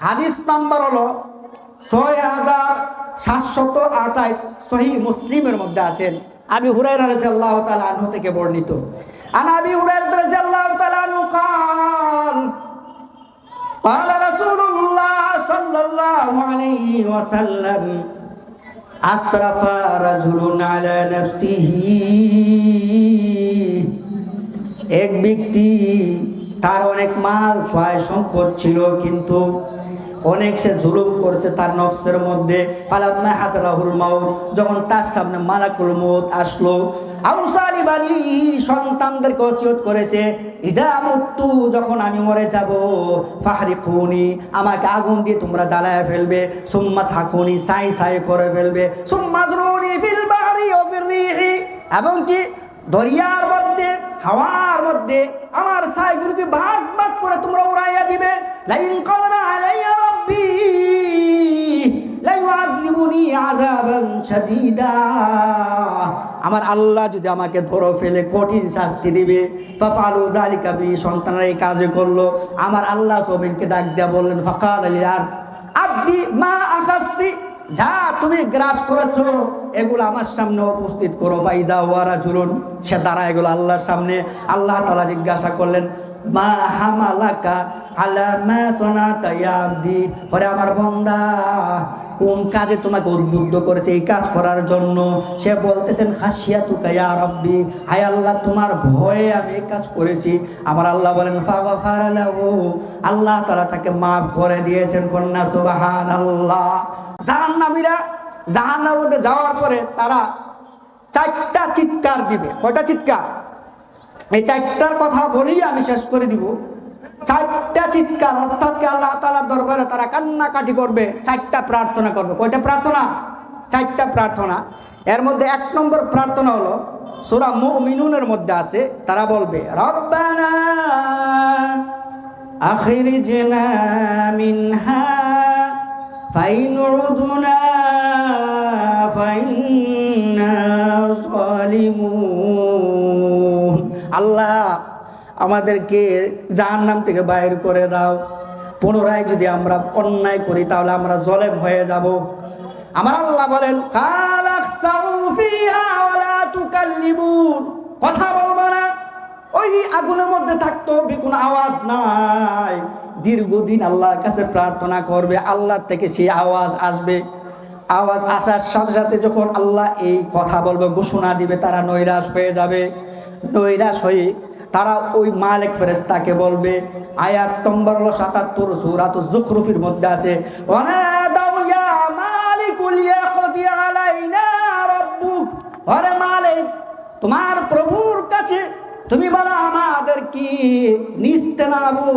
হাদিস নাম্বার হলো ছয় হাজার সাতশত আঠাইশ সহি মুসলিমের মধ্যে আছেন আবি হুরায়রা রাদিয়াল্লাহু তাআলা আনহু থেকে বর্ণিত আন আবি হুরায়রা রাদিয়াল্লাহু তাআলা আনহু قال قال رسول الله صلى الله عليه وسلم أسرف رجل على نفسه এক ব্যক্তি তার অনেক মাল ছয় সম্পদ ছিল কিন্তু অনেক সে জুলুম করছে তার নফসের মধ্যে। ফালাম্মা হাজারাহুল মাউত, যখন তার সামনে মালাকুল মউত আসলো, আউসালি বাড়ি সন্তানদেরকে ওসিয়ত করেছে ইজা মুত্তু, যখন আমি মরে যাব ফাহারি খুনি আমাকে আগুন দিয়ে তোমরা জ্বালায় ফেলবে, সুম্মা সাকুনি, সাই সাই করে ফেলবে, সুম্মা জরুনি ফিল ও রিহি। এবং কি? দরিয়ার মধ্যে, হাওয়ার মধ্যে আমার ছাইগুলোকে ভাগ ভাগ করে তোমরা উড়াইয়া দিবে। লাইন কদরা আলাইয়া আমার আল্লাহ যদি আমাকে ধরো ফেলে, কঠিন শাস্তি দিবে। ফাফালু জালিকা বি সন্তানরা এই কাজে করল। আমার আল্লাহ সবিনকে ডাক দিয়া বললেন, ফাকাল আলিয়ার আব্দি মা আকাস্তি যা তুমি গ্রাস করেছ এগুলো আমার সামনে উপস্থিত করো। ফাইদা ওয়ারা জুলুন সে দ্বারা এগুলো আল্লাহর সামনে। আল্লাহ তালা জিজ্ঞাসা করলেন, মা হামালাকা আলা মা আব্দি আমার বন্দা, কোন কাজে তোমাকে উদ্বুদ্ধ করেছে এই কাজ করার জন্য? সে বলতেছেন হাসিয়া তুকা ইয়া রব্বি। হায় আল্লাহ, তোমার ভয়ে আমি এই কাজ করেছি। আমার আল্লাহ বলেন আল্লাহ তাআলা তাকে মাফ করে দিয়েছেন কন্যা, সুবহানাল্লাহ। জাহান্নামীরা জাহান্নামের মধ্যে যাওয়ার পরে তারা চারটা চিৎকার দিবে। কয়টা চিৎকার? এই চারটার কথা বলেই আমি শেষ করে দিব। চারটা চিৎকার, অর্থাৎ কি আল্লাহ তালার দরবারে তারা কান্নাকাটি করবে, চারটা প্রার্থনা করবে। কয়টা প্রার্থনা? চারটা প্রার্থনা। এর মধ্যে এক নম্বর প্রার্থনা হলো, সুরা মুমিনুনের মধ্যে আছে, তারা বলবে, রব্বানা মিনহা ফাইন জালিমুন আল্লাহ, আমাদেরকে জাহান্নাম থেকে বাইর করে দাও। পুনরায় যদি আমরা অন্যায় করি, তাহলে আমরা জলেম হয়ে যাব। আমার আল্লাহ বলেন। কথা বলব না। ওই আগুনের মধ্যে থাকতো কোনো আওয়াজ নাই। দীর্ঘদিন আল্লাহর কাছে প্রার্থনা করবে, আল্লাহর থেকে সেই আওয়াজ আসবে। আওয়াজ আসার সাথে সাথে যখন আল্লাহ এই কথা বলবে, ঘোষণা দিবে, তারা নৈরাশ হয়ে যাবে। নৈরাশ হয়ে তারা ওই মালিক ফেরেস্তাকে বলবে, আয়াত নম্বর হলো সাতাত্তর, সুরাত জুখরুফির মধ্যে আছে তোমার প্রভুর কাছে তুমি বলো আমাদের কি নিস্তে নাবু,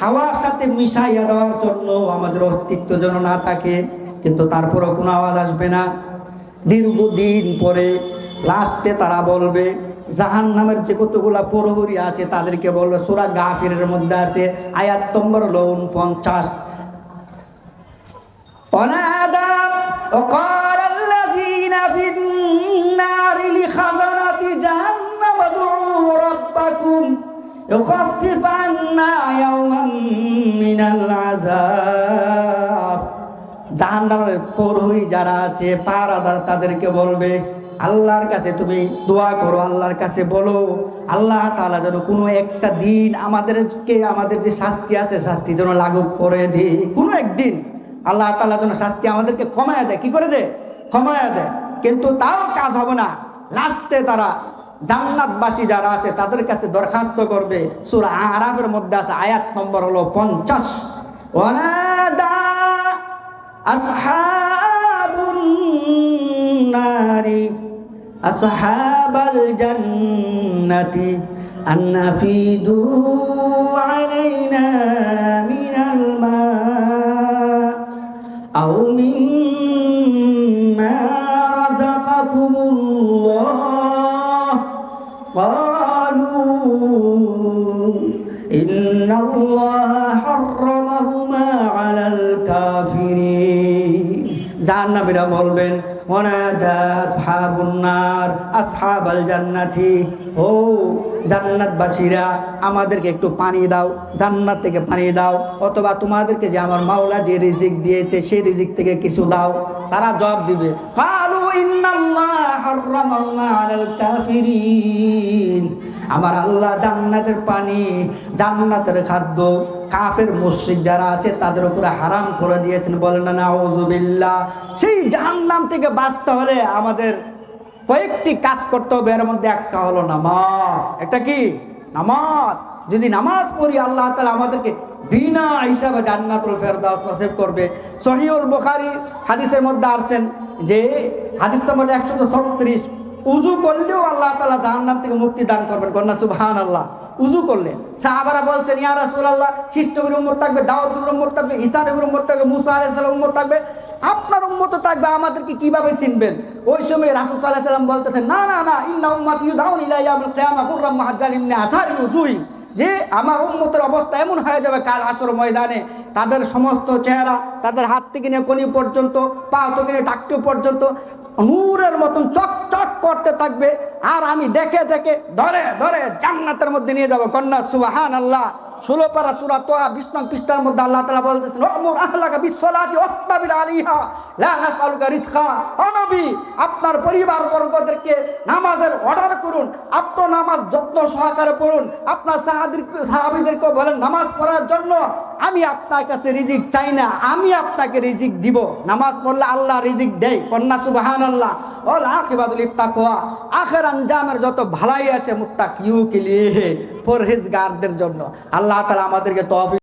হাওয়ার সাথে মিশাইয়া দেওয়ার জন্য আমাদের অস্তিত্ব যেন না থাকে। কিন্তু তারপরও কোনো আওয়াজ আসবে না দীর্ঘদিন পরে লাস্টে তারা বলবে জাহান নামের যে কতগুলা প্রহরী আছে তাদেরকে বলবে সুরা গাফিরের মধ্যে আছে আয়াত নম্বর লোন পঞ্চাশ ونادى وقال الذين في النار لخزنة جهنم ادعوا ربكم يخفف عنا يوما জাহান্নামের প্রহরী যারা আছে, পাহারাদার তাদেরকে বলবে, আল্লাহর কাছে তুমি দোয়া করো, আল্লাহর কাছে বলো, আল্লাহ তালা যেন কোনো একটা দিন আমাদেরকে, আমাদের যে শাস্তি আছে, শাস্তি যেন লাগু করে দিই কোনো একদিন আল্লাহ তালা যেন শাস্তি আমাদেরকে কমায় দেয়। কি করে দেয়? কমায় দেয়। কিন্তু তাও কাজ হবে না। লাস্টে তারা জান্নাতবাসী যারা আছে, তাদের কাছে দরখাস্ত করবে। সূরা আরাফের মধ্যে আছে, আয়াত নম্বর হলো পঞ্চাশ। ওয়ানাদা أصحاب النار أصحاب الجنة. أن أفيدوا علينا من الماء أو مما رزقكم الله. قالوا إن الله حرمهما على الكافرين. জাহান্নামীরা বলবেন ও জান্নাতবাসীরা, আমাদেরকে একটু পানি দাও, জান্নাত থেকে পানি দাও, অথবা তোমাদেরকে যে আমার মাওলা যে রিজিক দিয়েছে, সেই রিজিক থেকে কিছু দাও, তারা জবাব দিবে আমার আল্লাহ জান্নাতের পানি, জান্নাতের খাদ্য, কাফের মসজিদ যারা আছে, তাদের উপরে হারাম করে দিয়েছেন বলেন না সেই জাহান্নাম থেকে বাঁচতে হলে আমাদের কয়েকটি কাজ করতে হবে। এর মধ্যে একটা হলো নামাজ। এটা কি? নামাজ। যদি নামাজ পড়ি, আল্লাহ তালা আমাদেরকে বিনা হিসাবে জান্নাতুল ফেরদাউস নসিব করবে। সহিউল বুখারী হাদিসের মধ্যে আসছেন যে, হাদিস নম্বর একশত ছত্রিশ উজু করলেও আল্লাহ তালা জাহান্নাম থেকে মুক্তি দান করবেন। কন্যা সুবহান আল্লাহ উজু করলে সাহাবারা বলছেন, ইয়া রাসূলুল্লাহ শিষ্টবীর উম্মত থাকবে দাউদের উম্মত থাকবে ঈসা নবীর উম্মত থাকবে, মুসা আলাইহিস সালাম উম্মত থাকবে। আপনার উম্মত থাকবে, আমাদেরকে কীভাবে চিনবেন? ওই সময় রাসূল আলাইহি সাল্লাম বলতেছেন, না না না, ইন্না উম্মতি ইউদাউন ইলা ইয়াউমিল কিয়ামা কুররাম মুহাজ্জালিন মিন আসারিল উজুই। যে আমার উম্মতের অবস্থা এমন হয়ে যাবে কাল আসর ময়দানে, তাদের সমস্ত চেহারা, তাদের হাত থেকে নিয়ে কনি পর্যন্ত, পা থেকে নিয়ে টাকটু পর্যন্ত, নূরের মতন চকচক করতে থাকবে, আর আমি দেখে দেখে ধরে ধরে জান্নাতের মধ্যে নিয়ে যাব। কন্যা সুবাহান আল্লাহ ষোলো পারা সুরা তোয়া বিষ্ণু পৃষ্ঠার মধ্যে আল্লাহ তালা বলতেছেন অমর আহলাকা বিশ্বলাতি অস্তাবির আলিহা লা নাসআলুকা রিজকা ও আপনার পরিবার বর্গদেরকে নামাজের অর্ডার করুন আপনি নামাজ যত্ন সহকারে পড়ুন। আপনার সাহাবিদেরকে বলেন, নামাজ পড়ার জন্য আমি আপনার কাছে রিজিক চাই না, আমি আপনাকে রিজিক দিব। নামাজ পড়লে আল্লাহ রিজিক দেয়, কন্যা সুবাহান আল্লাহ ওল আকিবাদুল ইত্তাকওয়া আখের আঞ্জামের যত ভালাই আছে মুত্তাক ইউ কিলিয়ে পরহেজগারদের জন্য। আল্লাহ তালা আমাদেরকে তৌফিক